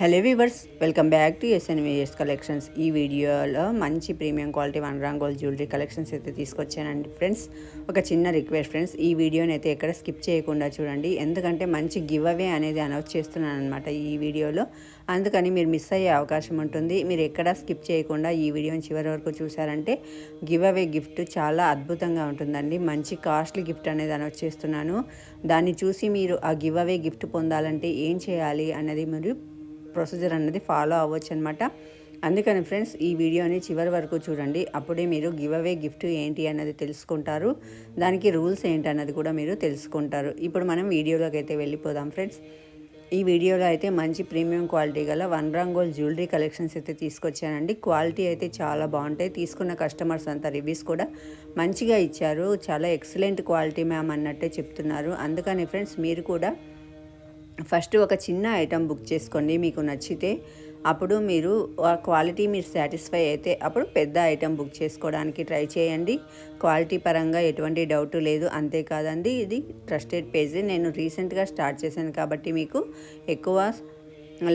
Hello weavers welcome back to SNVS collections ఈ వీడియోలో మంచి ప్రీమియం క్వాలిటీ వన్ రాంగ్ గోల్డ్ జ్యువెలరీ కలెక్షన్స్ అయితే తీసుకొచ్చానండి ఫ్రెండ్స్ ఒక చిన్న రిక్వెస్ట్ ఫ్రెండ్స్ ఈ వీడియోని అయితే ఎక్కడ స్కిప్ చేయకుండా చూడండి. ఎందుకంటే మంచి గివ్ అవే అనేది అనౌన్స్ చేస్తున్నాను అనమాట ఈ వీడియోలో. అందుకని మీరు మిస్ అయ్యే అవకాశం ఉంటుంది. మీరు ఎక్కడ స్కిప్ చేయకుండా ఈ వీడియోని చివరి వరకు చూసారంటే గివ్ అవే గిఫ్ట్ చాలా అద్భుతంగా ఉంటుందండి. మంచి కాస్ట్లీ గిఫ్ట్ అనేది అనౌన్స్ చేస్తున్నాను. దాన్ని చూసి మీరు ఆ గివ్ అవే గిఫ్ట్ పొందాలంటే ఏం చేయాలి అనేది మీరు ప్రొసీజర్ అనేది ఫాలో అవ్వచ్చు అనమాట అందుకని ఫ్రెండ్స్ ఈ వీడియోని చివరి వరకు చూడండి. అప్పుడే మీరు గివ్ అవే గిఫ్ట్ ఏంటి అన్నది తెలుసుకుంటారు. దానికి రూల్స్ ఏంటి అన్నది కూడా మీరు తెలుసుకుంటారు. ఇప్పుడు మనం వీడియోలోకి అయితే వెళ్ళిపోదాం ఫ్రెండ్స్. ఈ వీడియోలో అయితే మంచి ప్రీమియం క్వాలిటీ గల వన్ రంగోల్ జ్యువెలరీ కలెక్షన్స్ అయితే తీసుకొచ్చానండి. క్వాలిటీ అయితే చాలా బాగుంటాయి. తీసుకున్న కస్టమర్స్ అంతా రివ్యూస్ కూడా మంచిగా ఇచ్చారు. చాలా ఎక్సలెంట్ క్వాలిటీ మ్యామ్ అన్నట్టే చెప్తున్నారు. అందుకని ఫ్రెండ్స్ మీరు కూడా ఫస్ట్ ఒక చిన్న ఐటెం బుక్ చేసుకోండి మీకు నచ్చితే. అప్పుడు మీరు ఆ క్వాలిటీ మీరు సాటిస్ఫై అయితే అప్పుడు పెద్ద ఐటెం బుక్ చేసుకోవడానికి ట్రై చేయండి. క్వాలిటీ పరంగా ఎటువంటి డౌట్ లేదు అంతేకాదండి ఇది ట్రస్టెడ్ పేజీ. నేను రీసెంట్గా స్టార్ట్ చేశాను కాబట్టి మీకు ఎక్కువ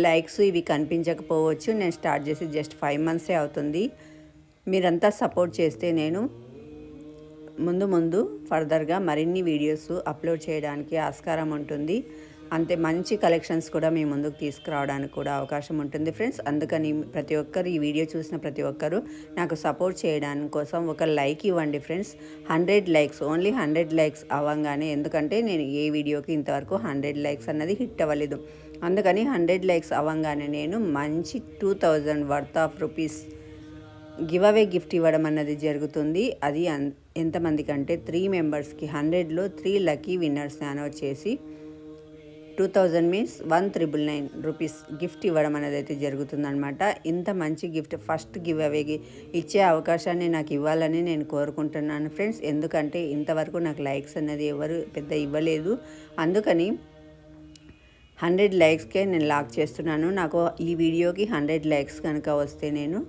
లైక్స్ ఇవి కనిపించకపోవచ్చు. నేను స్టార్ట్ చేసి జస్ట్ ఫైవ్ మంత్సే అవుతుంది. మీరంతా సపోర్ట్ చేస్తే నేను ముందు ముందు ఫర్దర్గా మరిన్ని వీడియోస్ అప్లోడ్ చేయడానికి ఆస్కారం ఉంటుంది. అంతే మంచి కలెక్షన్స్ కూడా మీ ముందుకు తీసుకురావడానికి కూడా అవకాశం ఉంటుంది ఫ్రెండ్స్. అందుకని ప్రతి ఒక్కరు ఈ వీడియో చూసిన ప్రతి ఒక్కరు నాకు సపోర్ట్ చేయడానికి కోసం ఒక లైక్ ఇవ్వండి friends. Hundred likes only hundred likes అవ్వగానే ఎందుకంటే నేను ఏ వీడియోకి ఇంతవరకు హండ్రెడ్ లైక్స్ అన్నది హిట్ అవ్వలేదు. అందుకని హండ్రెడ్ లైక్స్ అవ్వగానే నేను మంచి two thousand worth of rupees give away gift ఇవ్వడం అన్నది జరుగుతుంది. అది ఎంతమందికి అంటే త్రీ మెంబర్స్కి హండ్రెడ్లో త్రీ లక్కీ విన్నర్స్ అనౌన్స్ చేసి two thousand means one triple nine rupees gift ఇవ్వడం అనేది అయితే జరుగుతుందనమాట ఇంత మంచి గిఫ్ట్ ఫస్ట్ గివ్ అవే ఇచ్చే అవకాశాన్ని నాకు ఇవ్వాలని నేను కోరుకుంటున్నాను ఫ్రెండ్స్ ఎందుకంటే ఇంతవరకు నాకు లైక్స్ అనేది ఎవరు పెద్ద ఇవ్వలేదు. అందుకని హండ్రెడ్ లైక్స్కే నేను లాక్ చేస్తున్నాను. నాకు ఈ వీడియోకి హండ్రెడ్ లైక్స్ కనుక వస్తే నేను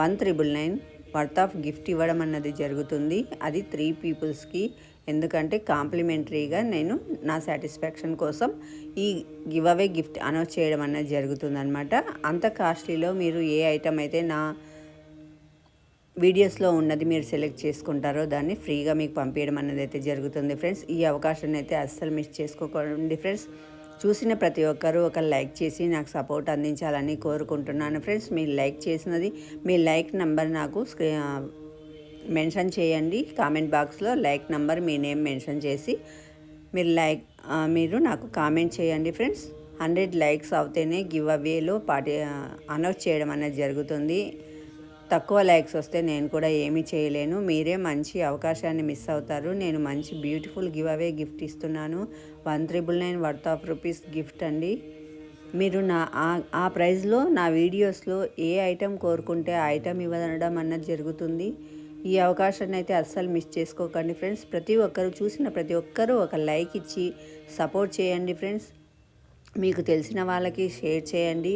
one triple nine worth of gift ఇవ్వడం అన్నది జరుగుతుంది. అది త్రీ పీపుల్స్కి ఎందుకంటే కాంప్లిమెంటరీగా నేను నా సాటిస్ఫాక్షన్ కోసం ఈ గివ్ అవే గిఫ్ట్ అనౌన్స్ చేయడం అనేది జరుగుతుందనమాట అంత కాస్ట్లీలో మీరు ఏ ఐటమ్ అయితే నా వీడియోస్లో ఉన్నది మీరు సెలెక్ట్ చేసుకుంటారో దాన్ని ఫ్రీగా మీకు పంపించడం అనేది అయితే జరుగుతుంది ఫ్రెండ్స్. ఈ అవకాశాన్ని అయితే అస్సలు మిస్ చేసుకోకండి ఫ్రెండ్స్. చూసిన ప్రతి ఒక్కరూ ఒక లైక్ చేసి నాకు సపోర్ట్ అందించాలని కోరుకుంటున్నాను ఫ్రెండ్స్. మీరు లైక్ చేసినది మీ లైక్ నెంబర్ నాకు స్క్రీ మెన్షన్ చేయండి. కామెంట్ బాక్స్లో లైక్ నెంబర్ మీ నేమ్ మెన్షన్ చేసి మీరు లైక్ మీరు నాకు కామెంట్ చేయండి ఫ్రెండ్స్. హండ్రెడ్ లైక్స్ అవుతేనే గివ్ అవేలో పాటి అనౌన్స్ చేయడం అనేది జరుగుతుంది. తక్కువ లైక్స్ వస్తే నేను కూడా ఏమీ చేయలేను. మీరే మంచి అవకాశాన్ని మిస్ అవుతారు. నేను మంచి బ్యూటిఫుల్ గివ్ అవే గిఫ్ట్ ఇస్తున్నాను. One triple nine worth of rupees gift అండి. మీరు నా ఆ ప్రైజ్లో నా వీడియోస్లో ఏ ఐటెం కోరుకుంటే ఆ ఐటెం ఇవ్వడం అన్నది జరుగుతుంది. ఈ అవకాశాన్ని అయితే అస్సలు మిస్ చేసుకోకండి ఫ్రెండ్స్. ప్రతి ఒక్కరు చూసిన ప్రతి ఒక్కరూ ఒక లైక్ ఇచ్చి సపోర్ట్ చేయండి ఫ్రెండ్స్. మీకు తెలిసిన వాళ్ళకి షేర్ చేయండి.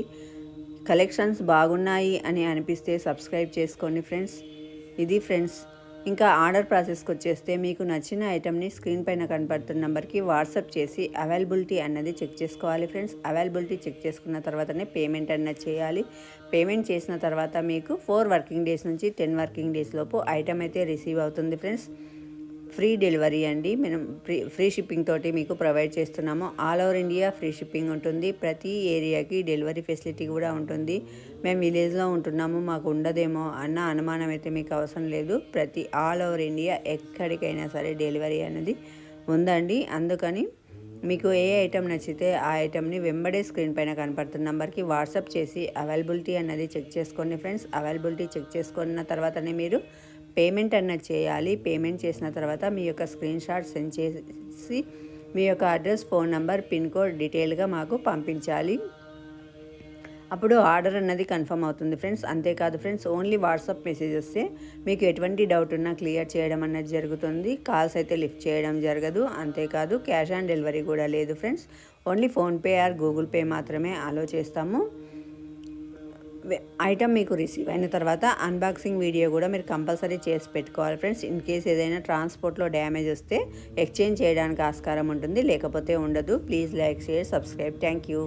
కలెక్షన్స్ బాగున్నాయి అని అనిపిస్తే సబ్స్క్రైబ్ చేసుకోండి ఫ్రెండ్స్. ఇది ఫ్రెండ్స్ ఇంకా ఆర్డర్ ప్రాసెస్కి వచ్చేస్తే మీకు నచ్చిన ఐటెంని స్క్రీన్ పైన కనపడుతున్న నెంబర్కి వాట్సాప్ చేసి అవైలబిలిటీ అన్నది చెక్ చేసుకోవాలి ఫ్రెండ్స్. అవైలబిలిటీ చెక్ చేసుకున్న తర్వాతనే పేమెంట్ అన్నది చేయాలి. పేమెంట్ చేసిన తర్వాత మీకు ఫోర్ వర్కింగ్ డేస్ నుంచి టెన్ వర్కింగ్ డేస్ లోపు ఐటమ్ అయితే రిసీవ్ అవుతుంది ఫ్రెండ్స్. ఫ్రీ డెలివరీ అండి. మేము ఫ్రీ ఫ్రీ షిప్పింగ్ తోటి మీకు ప్రొవైడ్ చేస్తున్నాము. All over India free shipping ఉంటుంది. ప్రతి ఏరియాకి డెలివరీ ఫెసిలిటీ కూడా ఉంటుంది. మేము విలేజ్లో ఉంటున్నాము. మాకు ఉండదేమో అన్న అనుమానం అయితే మీకు అవసరం లేదు. ప్రతి ఆల్ ఓవర్ ఇండియా ఎక్కడికైనా సరే డెలివరీ అనేది ఉందండి. అందుకని మీకు ఏ ఐటెం నచ్చితే ఆ ఐటెంని వెంబడే స్క్రీన్ పైన కనపడుతున్న నెంబర్కి వాట్సాప్ చేసి అవైలబిలిటీ అన్నది చెక్ చేసుకోండి ఫ్రెండ్స్. అవైలబిలిటీ చెక్ చేసుకున్న తర్వాతనే మీరు పేమెంట్ అన్నది చేయాలి. పేమెంట్ చేసిన తర్వాత మీ యొక్క స్క్రీన్ షాట్ సెండ్ చేసి మీ యొక్క address phone number pin code డీటెయిల్గా మాకు పంపించాలి. అప్పుడు ఆర్డర్ అన్నది కన్ఫర్మ్ అవుతుంది ఫ్రెండ్స్. అంతేకాదు ఫ్రెండ్స్ ఓన్లీ వాట్సాప్ మెసేజెస్తే మీకు ఎటువంటి డౌట్ ఉన్నా క్లియర్ చేయడం అన్నది జరుగుతుంది. కాల్స్ అయితే లిఫ్ట్ చేయడం జరగదు. అంతేకాదు క్యాష్ ఆన్ డెలివరీ కూడా లేదు friends. Only PhonePe or Google Pay మాత్రమే అలో చేస్తాము. ఐటమ్ మీకు రిసీవ్ అయిన తర్వాత అన్బాక్సింగ్ వీడియో కూడా మీరు కంపల్సరీ చేసి పెట్టుకోవాలి ఫ్రెండ్స్ ఇన్ కేస్ ఏదైనా ట్రాన్స్పోర్ట్లో డ్యామేజ్ వస్తే ఎక్స్చేంజ్ చేయడానికి ఆస్కారం ఉంటుంది. లేకపోతే ఉండదు. Please like share subscribe thank you